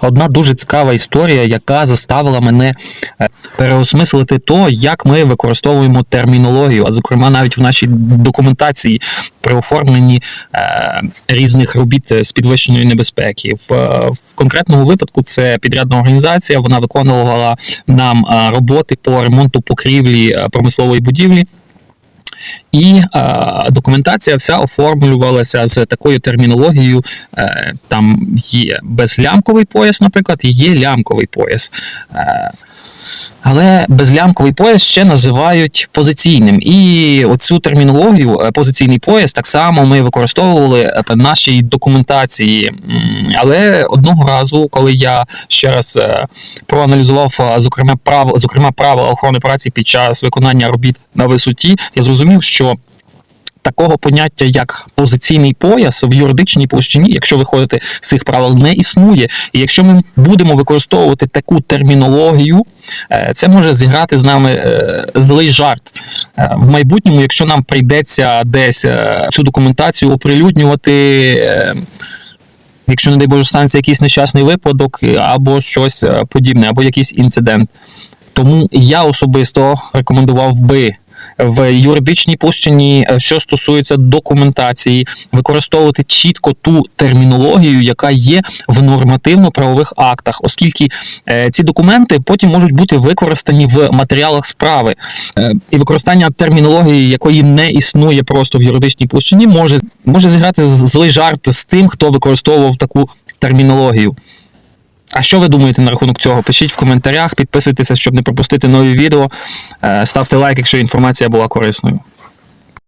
одна дуже цікава історія, яка заставила мене е, переосмислити то, як ми використовуємо термінологію, а зокрема навіть в нашій документації при оформленні е, різних робіт з підвищеної небезпеки. В, е, в конкретному випадку це підрядна організація. Вона виконувала нам роботи по ремонту покрівлі промислової будівлі. І е, документація вся оформлювалася з такою термінологією. Е, там є безлямковий пояс, наприклад, і є лямковий пояс. Е, але безлямковий пояс ще називають позиційним. І оцю термінологію е, позиційний пояс так само ми використовували е, в нашій документації. Але одного разу, коли я ще раз е, проаналізував зокрема прав, зокрема правила охорони праці під час виконання робіт на висоті, я зрозумів, що такого поняття як позиційний пояс в юридичній площині, якщо виходити з цих правил, не існує. І якщо ми будемо використовувати таку термінологію, е, це може зіграти з нами е, злий жарт Е, в майбутньому, якщо нам прийдеться десь цю документацію оприлюднювати. Якщо, не дай Боже, станеться якийсь нещасний випадок або щось подібне, або якийсь інцидент. Тому я особисто рекомендував би в юридичній площині, е, що стосується документації, використовувати чітко ту термінологію, яка є в нормативно-правових актах, оскільки е, ці документи потім можуть бути використані в матеріалах справи. Е, і використання термінології, якої не існує просто в юридичній площині, може, може зіграти злий жарт з тим, хто використовував таку термінологію. А що ви думаєте на рахунок цього? Пишіть в коментарях, підписуйтеся, щоб не пропустити нові відео. Е, Ставте лайк, якщо інформація була корисною.